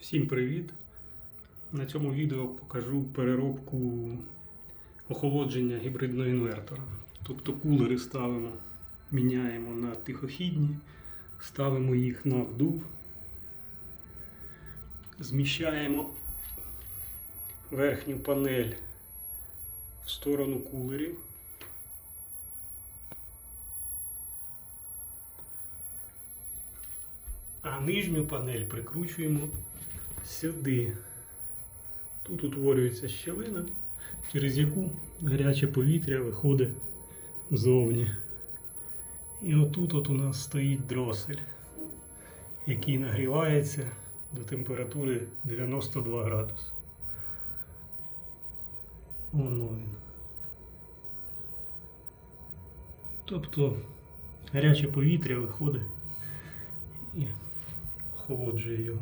Всім привіт! На цьому відео покажу переробку охолодження гібридного інвертора. Тобто кулери ставимо, міняємо на тихохідні, ставимо їх на вдув, зміщаємо верхню панель в сторону кулерів. А нижню панель прикручуємо сюди. Тут утворюється щелина, через яку гаряче повітря виходить ззовні. І отут от у нас стоїть дросель, який нагрівається до температури 92 градуси. Воно він. Тобто гаряче повітря виходить і охолоджує його.